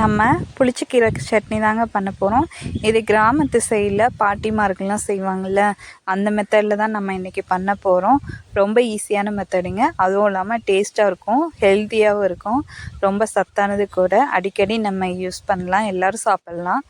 நம்ம புளிச்சக்கீரை சட்னி தாங்க பண்ண போகிறோம் இது கிராமத்து சைடில் பாட்டிமார்கள்லாம் செய்வாங்கள்ல அந்த மெத்தடில் தான் நம்ம இன்றைக்கி பண்ண போகிறோம் ரொம்ப ஈஸியான மெத்தடுங்க அதுவும் இல்லாமல் டேஸ்ட்டாக இருக்கும் ஹெல்த்தியாகவும் இருக்கும். ரொம்ப சத்தானது கூட. அடிக்கடி நம்ம யூஸ் பண்ணலாம் எல்லோரும் சாப்பிட்லாம்.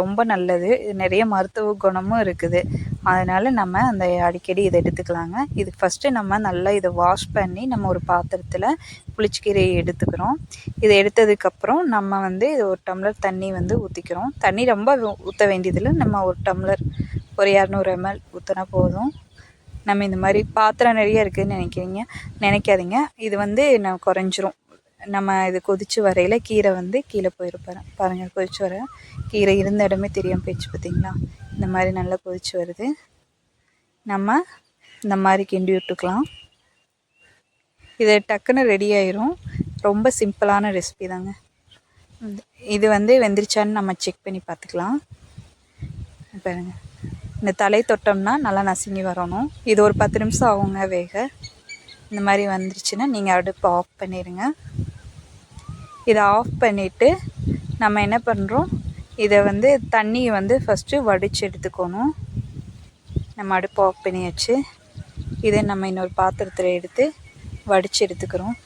ரொம்ப நல்லது. இது நிறைய மருத்துவ குணமும் இருக்குது. அதனால் நம்ம அந்த அடிக்கடி இதை எடுத்துக்கலாங்க. இதுக்கு ஃபஸ்ட்டு நம்ம நல்லா இதை வாஷ் பண்ணி நம்ம ஒரு பாத்திரத்தில் புளிச்சக்கீரையை எடுத்துக்கிறோம். இதை எடுத்ததுக்கப்புறம் நம்ம வந்து இது ஒரு டம்ளர் தண்ணி வந்து ஊற்றிக்கிறோம் தண்ணி ரொம்ப ஊற்ற வேண்டியதில் நம்ம ஒரு டம்ளர் ஒரு இரநூறு எம்எல் ஊற்றினா போதும். நம்ம இந்த மாதிரி பாத்திரம் நிறைய இருக்குதுன்னு நினைக்கிறீங்க நினைக்காதீங்க. இது வந்து நான் குறைஞ்சிரும். நம்ம இது கொதிச்சு வரையில் கீரை வந்து கீழே போயிருப்பாரு. பாருங்கள் கொதிச்சு வர. கீரை இருந்த இடமே தெரியாமல் போயிடுச்சு பார்த்தீங்களா இந்த மாதிரி நல்லா கொதிச்சு வருது. நம்ம இந்த மாதிரி கிண்டி விட்டுக்கலாம். இது டக்குன்னு ரெடி ஆயிரும். ரொம்ப சிம்பிளான ரெசிபி தாங்க. இது வந்து வெந்துருச்சான்னு நம்ம செக் பண்ணி பார்த்துக்கலாம். பாருங்க. இந்த தலை தொட்டோம்னா நல்லா நசுங்கி வரணும். இது ஒரு பத்து நிமிஷம் ஆகுங்க வேக. இந்த மாதிரி வந்துருச்சுன்னா நீங்கள் அடுப்பு ஆஃப் பண்ணிடுங்க இதை ஆஃப் பண்ணிவிட்டு நம்ம என்ன பண்ணுறோம் இதை வந்து தண்ணியை வந்து ஃபஸ்ட்டு வடித்து எடுத்துக்கணும். நம்ம அடுப்பு ஆஃப் பண்ணியாச்சு. இதை நம்ம இன்னொரு பாத்திரத்தில் எடுத்து வடித்து எடுத்துக்கிறோம்.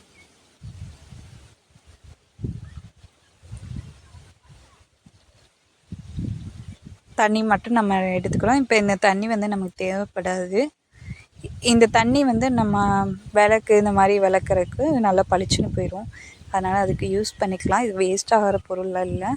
தண்ணி மட்டும் நம்ம எடுத்துக்கிறோம். இப்போ இந்த தண்ணி வந்து நமக்கு தேவைப்படாது. இந்த தண்ணி வந்து நம்ம விளக்கு இந்த மாதிரி விளக்குறதுக்கு நல்லா பளிச்சுன்னு போயிடும் அதனால் அதுக்கு யூஸ் பண்ணிக்கலாம். இது வேஸ்ட் ஆகிற பொருள் இல்லை.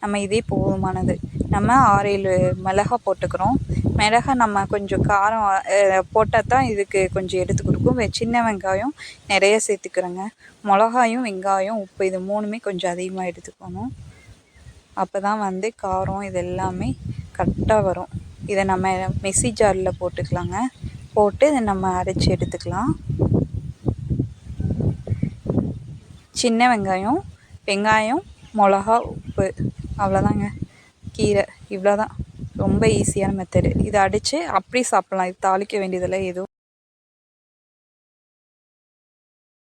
நம்ம இதே போதுமானது. நம்ம ஆறு ஏழு மிளகா போட்டுக்கிறோம். மிளகா நம்ம கொஞ்சம் காரம் போட்டால் தான் இதுக்கு கொஞ்சம் எடுத்து கொடுக்கும். வெ- சின்ன வெங்காயம் நிறைய சேர்த்துக்கிறோங்க. மிளகாயும் வெங்காயம் உப்பு இது மூணுமே கொஞ்சம் அதிகமாக எடுத்துக்கணும். அப்போ தான் வந்து காரம் இது எல்லாமே கரெக்டாக வரும். இதை நம்ம மெஸ்ஸி ஜாரில் போட்டுக்கலாங்க. போட்டு இதை நம்ம அரைச்சி எடுத்துக்கலாம். சின்ன வெங்காயம் வெங்காயம் மிளகா உப்பு. அவ்வளோதாங்க. கீரை. இவ்வளோ தான் ரொம்ப ஈஸியான மெத்தடு இதை அடித்து அப்படி சாப்பிட்லாம். இது தாளிக்க வேண்டியதில்லை எதுவும்